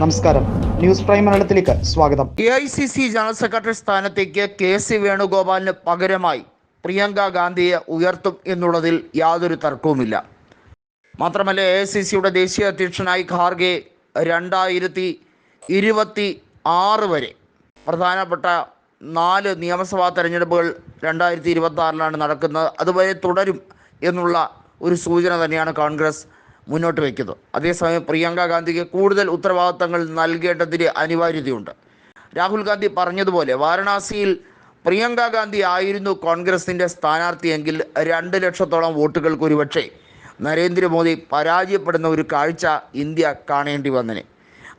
നമസ്കാരം. News prime മലയാളത്തിലേക്ക് സ്വാഗതം. A I C C general secretary സ്ഥാനത്തേക്ക് കെ സി വേണുഗോപാലിന് പകരമായി പ്രിയങ്ക ഗാന്ധിയെ ഉയർത്തും എന്നുള്ളതിൽ യാതൊരു തർക്കവുമില്ല. മാത്രമല്ല എ ഐ സി സിയുടെ ദേശീയ അധ്യക്ഷനായി ഖാർഗെ രണ്ടായിരത്തി ഇരുപത്തി ആറ് വരെ പ്രധാനപ്പെട്ട നാല് നിയമസഭാ തെരഞ്ഞെടുപ്പുകൾ രണ്ടായിരത്തി ഇരുപത്തി ആറിലാണ് നടക്കുന്നത്. അതുവരെ തുടരും എന്നുള്ള ഒരു സൂചന തന്നെയാണ് കോൺഗ്രസ്. മുന്നോട്ട് വയ്ക്കുന്നത് അതേസമയം പ്രിയങ്ക ഗാന്ധിക്ക് കൂടുതൽ ഉത്തരവാദിത്തങ്ങൾ നൽകേണ്ടതിന് അനിവാര്യതയുണ്ട്. രാഹുൽ ഗാന്ധി പറഞ്ഞതുപോലെ വാരണാസിയിൽ പ്രിയങ്ക ഗാന്ധി ആയിരുന്നു കോൺഗ്രസിന്റെ സ്ഥാനാർത്ഥിയെങ്കിൽ രണ്ട് ലക്ഷത്തോളം വോട്ടുകൾക്ക് ഒരുപക്ഷെ നരേന്ദ്രമോദി പരാജയപ്പെടുന്ന ഒരു കാഴ്ച ഇന്ത്യ കാണേണ്ടി വന്നനെ.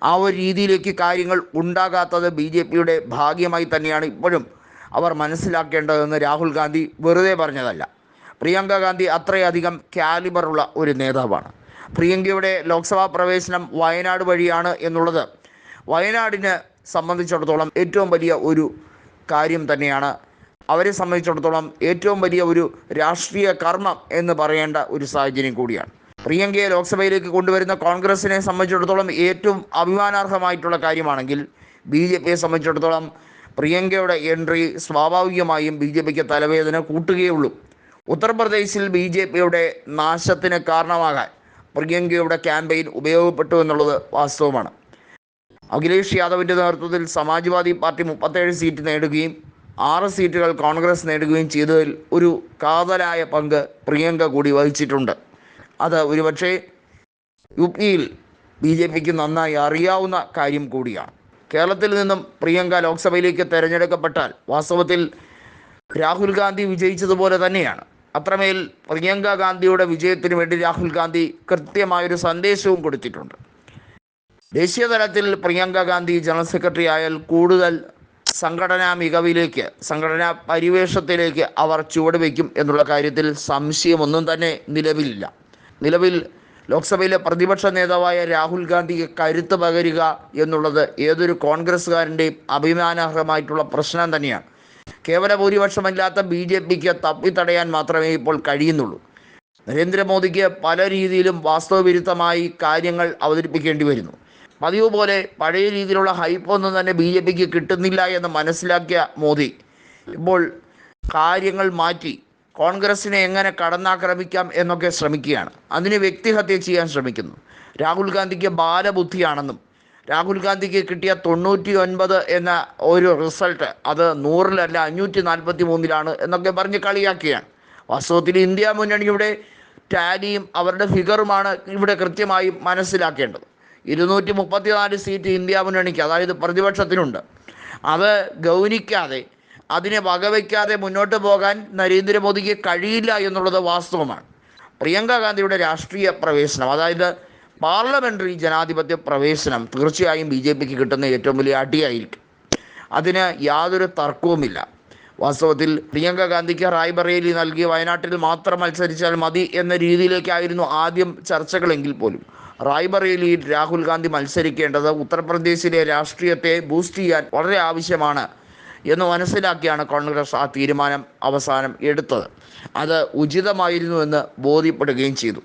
ആ ഒരു രീതിയിലേക്ക് കാര്യങ്ങൾ ഉണ്ടാകാത്തത് ബി ജെ പിയുടെ ഭാഗ്യമായി തന്നെയാണ് ഇപ്പോഴും അവർ മനസ്സിലാക്കേണ്ടതെന്ന് രാഹുൽ ഗാന്ധി വെറുതെ പറഞ്ഞതല്ല. പ്രിയങ്ക ഗാന്ധി അത്രയധികം കാലിബറുള്ള ഒരു നേതാവാണ്. പ്രിയങ്കയുടെ ലോക്സഭാ പ്രവേശനം വയനാട് വഴിയാണ് എന്നുള്ളത്. വയനാടിനെ സംബന്ധിച്ചിടത്തോളം ഏറ്റവും വലിയ ഒരു കാര്യം തന്നെയാണ്. അവരെ സംബന്ധിച്ചിടത്തോളം ഏറ്റവും വലിയ ഒരു രാഷ്ട്രീയ കർമ്മം എന്ന് പറയേണ്ട ഒരു സാഹചര്യം കൂടിയാണ്. പ്രിയങ്കയെ ലോക്സഭയിലേക്ക് കൊണ്ടുവരുന്ന കോൺഗ്രസിനെ സംബന്ധിച്ചിടത്തോളം ഏറ്റവും അഭിമാനാർഹമായിട്ടുള്ള കാര്യമാണെങ്കിൽ ബി ജെ പിയെ സംബന്ധിച്ചിടത്തോളം പ്രിയങ്കയുടെ എൻട്രി സ്വാഭാവികമായും ബി ജെ പിക്ക് തലവേദന കൂട്ടുകയുള്ളൂ ഉത്തർപ്രദേശിൽ ബി ജെ പിയുടെ നാശത്തിന് കാരണമാകാൻ പ്രിയങ്കയുടെ ക്യാമ്പയിൻ ഉപയോഗപ്പെട്ടു എന്നുള്ളത് വാസ്തവമാണ്. അഖിലേഷ് യാദവിന്റെ നേതൃത്വത്തിൽ സമാജ്വാദി പാർട്ടി മുപ്പത്തേഴ് സീറ്റ് നേടുകയും ആറ് സീറ്റുകൾ കോൺഗ്രസ് നേടുകയും ചെയ്തതിൽ ഒരു കാതലായ പങ്ക് പ്രിയങ്ക കൂടി വഹിച്ചിട്ടുണ്ട്. അത് ഒരുപക്ഷെ യു പിയിൽ ബി ജെ പിക്ക് നന്നായി അറിയാവുന്ന കാര്യം കൂടിയാണ്. കേരളത്തിൽ നിന്നും പ്രിയങ്ക ലോക്സഭയിലേക്ക് തിരഞ്ഞെടുക്കപ്പെട്ടാൽ വാസ്തവത്തിൽ രാഹുൽ ഗാന്ധി വിജയിച്ചതുപോലെ തന്നെയാണ്. അത്രമേൽ പ്രിയങ്ക ഗാന്ധിയുടെ വിജയത്തിന് വേണ്ടി രാഹുൽ ഗാന്ധി കൃത്യമായൊരു സന്ദേശവും കൊടുത്തിട്ടുണ്ട്. ദേശീയ തലത്തിൽ പ്രിയങ്ക ഗാന്ധി ജനറൽ സെക്രട്ടറി ആയാൽ കൂടുതൽ സംഘടനാ മികവിലേക്ക് സംഘടനാ പരിവേഷത്തിലേക്ക് അവർ ചുവടുവെക്കും എന്നുള്ള കാര്യത്തിൽ സംശയമൊന്നും തന്നെ നിലവിലില്ല. നിലവിൽ ലോക്സഭയിലെ പ്രതിപക്ഷ നേതാവായ രാഹുൽ ഗാന്ധിക്ക് കരുത്ത് പകരുക എന്നുള്ളത് ഏതൊരു കോൺഗ്രസ്സുകാരന്റെയും അഭിമാനാർഹമായിട്ടുള്ള പ്രശ്നം തന്നെയാണ്. കേവല ഭൂരിപക്ഷമല്ലാത്ത ബി ജെ പിക്ക് തപ്പിത്തടയാൻ മാത്രമേ ഇപ്പോൾ കഴിയുന്നുള്ളൂ. നരേന്ദ്രമോദിക്ക് പല രീതിയിലും വാസ്തവവിരുദ്ധമായി കാര്യങ്ങൾ അവതരിപ്പിക്കേണ്ടി വരുന്നു. പതിവ് പോലെ പഴയ രീതിയിലുള്ള ഹൈപ്പൊന്നും തന്നെ ബി ജെ പിക്ക് കിട്ടുന്നില്ല എന്ന് മനസ്സിലാക്കിയ മോദി ഇപ്പോൾ കാര്യങ്ങൾ മാറ്റി കോൺഗ്രസിനെ എങ്ങനെ കടന്നാക്രമിക്കാം എന്നൊക്കെ ശ്രമിക്കുകയാണ്. അതിന് വ്യക്തിഹത്യ ചെയ്യാൻ ശ്രമിക്കുന്നു. രാഹുൽ ഗാന്ധിക്ക് ബാലബുദ്ധിയാണെന്നും രാഹുൽ ഗാന്ധിക്ക് കിട്ടിയ തൊണ്ണൂറ്റി ഒൻപത് എന്ന ഒരു റിസൾട്ട് അത് നൂറിലല്ല അഞ്ഞൂറ്റി നാൽപ്പത്തി മൂന്നിലാണ് എന്നൊക്കെ പറഞ്ഞ് കളിയാക്കിയാണ് വാസ്തവത്തിൽ ഇന്ത്യ മുന്നണിയുടെ ടാലിയും അവരുടെ ഫിഗറുമാണ് ഇവിടെ കൃത്യമായി മനസ്സിലാക്കേണ്ടത്. ഇരുന്നൂറ്റി മുപ്പത്തിനാല് സീറ്റ് ഇന്ത്യ മുന്നണിക്ക് അതായത് പ്രതിപക്ഷത്തിനുണ്ട്. അത് ഗൗനിക്കാതെ അതിനെ വകവയ്ക്കാതെ മുന്നോട്ട് പോകാൻ നരേന്ദ്രമോദിക്ക് കഴിയില്ല എന്നുള്ളത് വാസ്തവമാണ്. പ്രിയങ്ക ഗാന്ധിയുടെ രാഷ്ട്രീയ പ്രവേശനം അതായത് പാർലമെന്ററി ജനാധിപത്യ പ്രവേശനം തീർച്ചയായും ബി ജെ പിക്ക് കിട്ടുന്ന ഏറ്റവും വലിയ അടിയായിരിക്കും. അതിന് യാതൊരു തർക്കവുമില്ല. വാസ്തവത്തിൽ പ്രിയങ്ക ഗാന്ധിക്ക് റായ്ബറേലി നൽകി വയനാട്ടിൽ മാത്രം മത്സരിച്ചാൽ മതി എന്ന രീതിയിലേക്കായിരുന്നു ആദ്യം ചർച്ചകളെങ്കിൽ പോലും. റായ്ബറേലിയിൽ രാഹുൽ ഗാന്ധി മത്സരിക്കേണ്ടത് ഉത്തർപ്രദേശിലെ രാഷ്ട്രീയത്തെ ബൂസ്റ്റ് ചെയ്യാൻ വളരെ ആവശ്യമാണ് എന്ന് മനസ്സിലാക്കിയാണ് കോൺഗ്രസ് ആ തീരുമാനം അവസാനം എടുത്തത്. അത് ഉചിതമായിരുന്നു എന്ന് ബോധ്യപ്പെടുകയും ചെയ്തു.